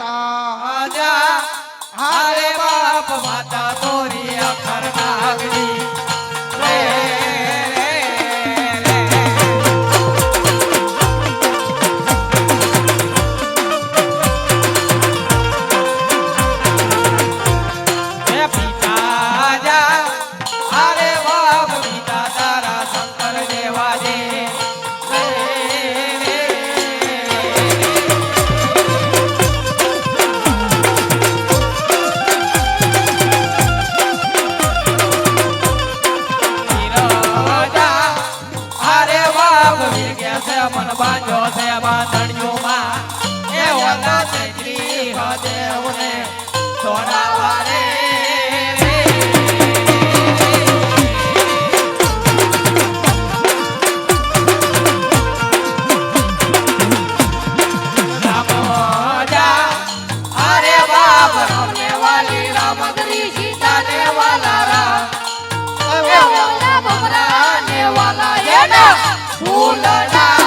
大家 મન બાંધ્યો છે બાંધણિયું માં એ ઓલા ચૈત્રી હદેવને સોડાવા રે Ooh.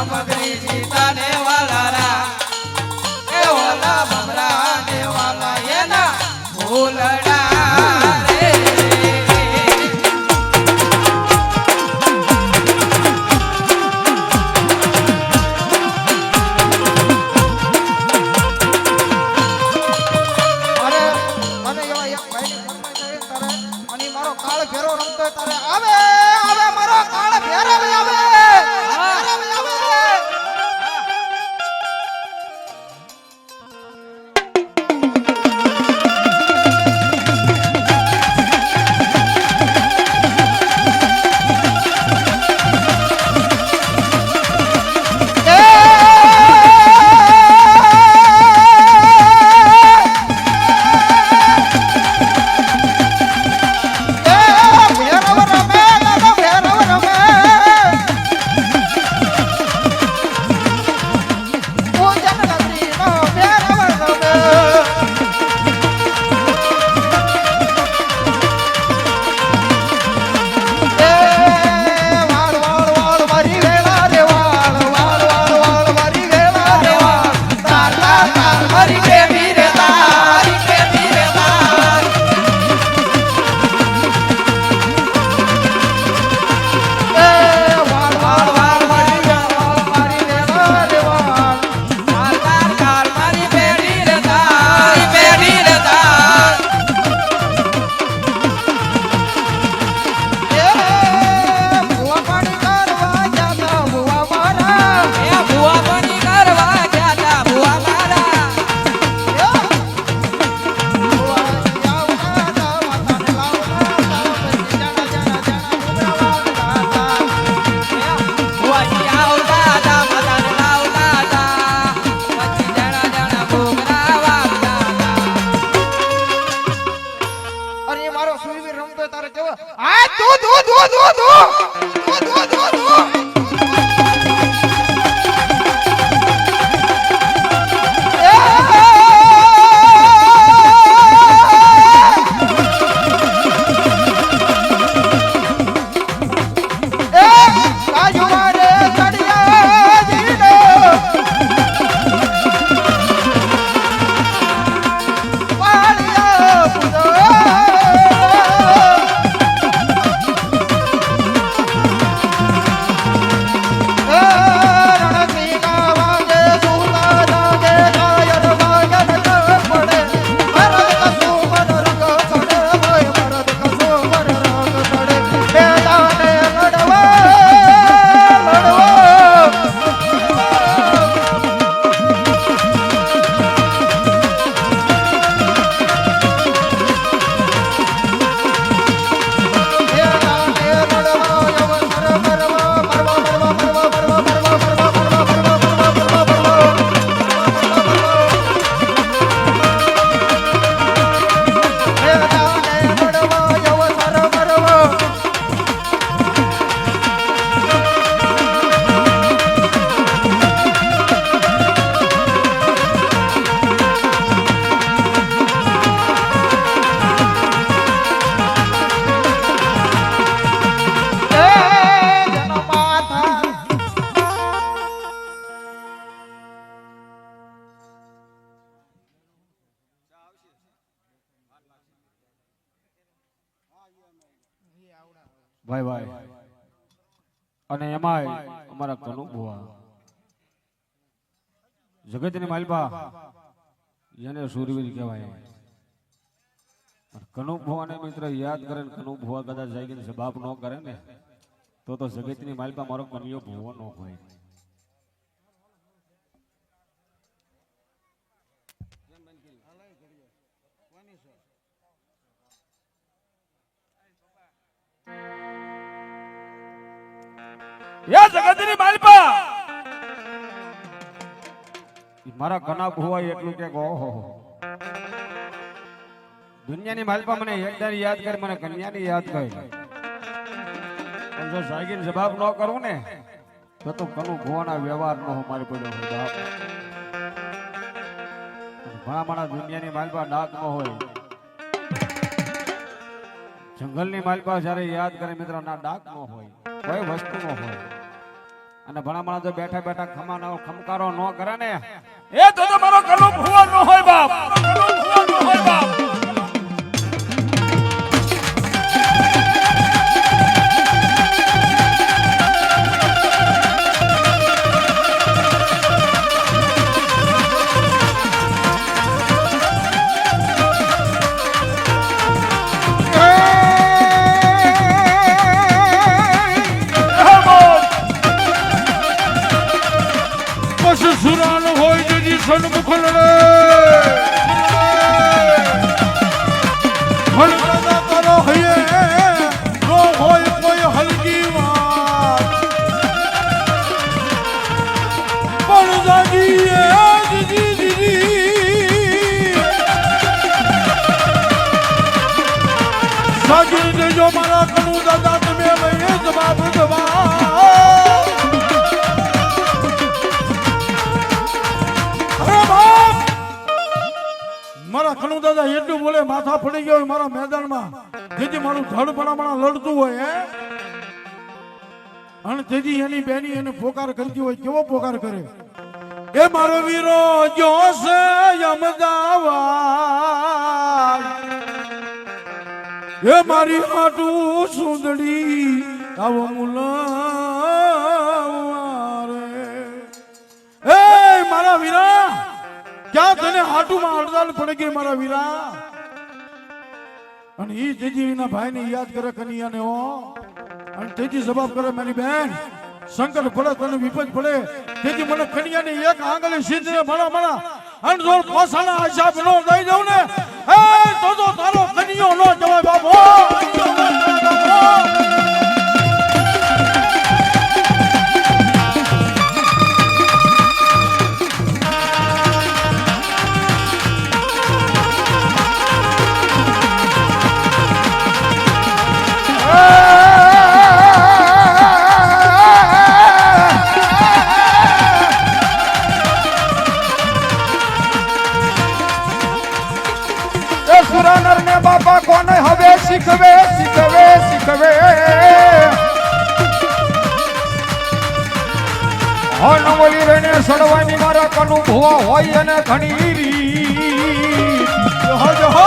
રામ ભગની સીતાને ભાઈ ભાઈ અને એમાંય અમારા કનુ જગત જગતની માલપા જેને સુરવીર કહેવાય. કનુ ભુવાને મિત્ર, યાદ કરે ને કનુ ભુવા કદાચ કે બાપ ન કરે ને, તો તો જગતની માલપા મારો કનિયો ભુવો ન હોય. એ જગતની માલપા મારા ઘણા ભુવાય એટલું કે ઓહો દુનિયાની માલપા મને એકદાર યાદ કરે, મને કન્યાની યાદ કરે. જો સાગીન જવાબ ન કરું ને, તો તો કનું ભુવાના વ્યવહાર નો મારી પડ્યો હોય બાપ. ઘણા માણા દુનિયાની માલપા ડાક ન હોય. જંગલની માલપા જ્યારે યાદ કરે મિત્ર, ના ડાક ન હોય, કોઈ વસ્તુ ન હોય. અને ભણા ભણા જો બેઠા બેઠા ખમા ખમકારો ન કરે ને? એ તો મારો કનો ભુવા ન હોય મારા કનુ દાદા એટલું બોલે, માથા પડી ગયો મારા મેદાનમાં. જેથી મારું લડતું હોય, હે? અને એની બેની એને પોકાર કરતી હોય, કેવો પોકાર કરે? એ મારો વીરો જોશે અમદાવાદ એ મારી હાટું સુંદડી આવો મુલારે એ મારા વીરા, ક્યાં તને હાટુમાં હડતાલ પડે ગઈ મારા વીરા? અને ઈ તેજી એના ભાઈને યાદ કરે કનિયાને, હો. અને તેજી જવાબ કરે મારી બેન, સંકટ પડે તને વિપજ પડે તેથી મને કન્યાની એક આંગળી સીધને ભણા ભણા. જો કોસાના હિસાબ નો દઈ દઉં ને. એ, તો તો તારો કન્યો નો જવાય બાબો હોન બોલી રને સડવાની મારા કનુ ભુવા હોય અને ઘણી રીત જહો જહો.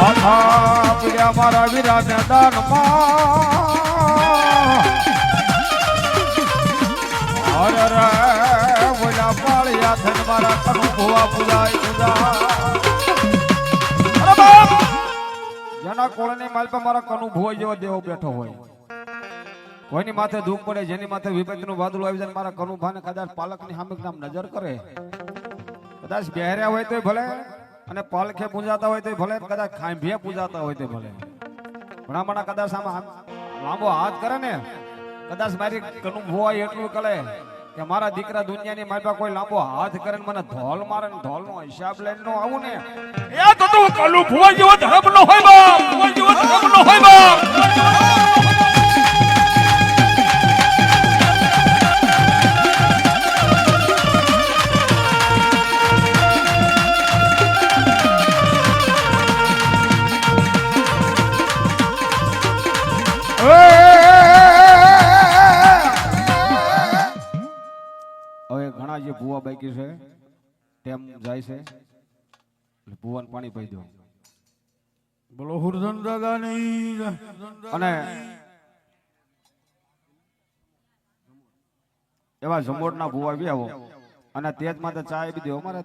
માથા પીડ્યા મારા વીરા મેદાનમાં અરે રે બોલા પાળ્યા ધન મારા કનુ ભુવા પૂજાય પૂજા. જેના કોળની માલપા મારા કનુ ભુવા જેવો દેવો બેઠો હોય. કોઈની માથે દુઃખ પડે, જેની માથે વિપત્તિનું વાદળું આવી જાય મારા કનુભાને કદાચ પાલકની સામે આમ નજર કરે. કદાચ બહેર્યા હોય તોય ભલે, અને પાલખે પૂજાતા હોય તોય ભલે, કદાચ ખાંભીએ પૂજાતા હોય તોય ભલે. ઘણા મણા કદાચ આમ લાંબો હાથ કરે ને, કદાચ મારી કનું ભોવાય એટલું કલે કે મારા દીકરા દુનિયાની મારી પાસે કોઈ લાંબો હાથ કરે ને મને ધોલ મારે ને ધોલ નો હિસાબ લઈને નો આવું ને. એ તો તું કલું ભુવા જેવો ધર્મ નો હોય બાપ, ભુવા જેવો ધર્મ નો હોય બાપ. તેમ જાય છે એટલે ભૂવાને પાણી પાઈ દો. બોલો હુરધન દાદાની અને એવા જમોટના ભુવા બી આવો અને તેજ માટે ચા આપી દો અમારે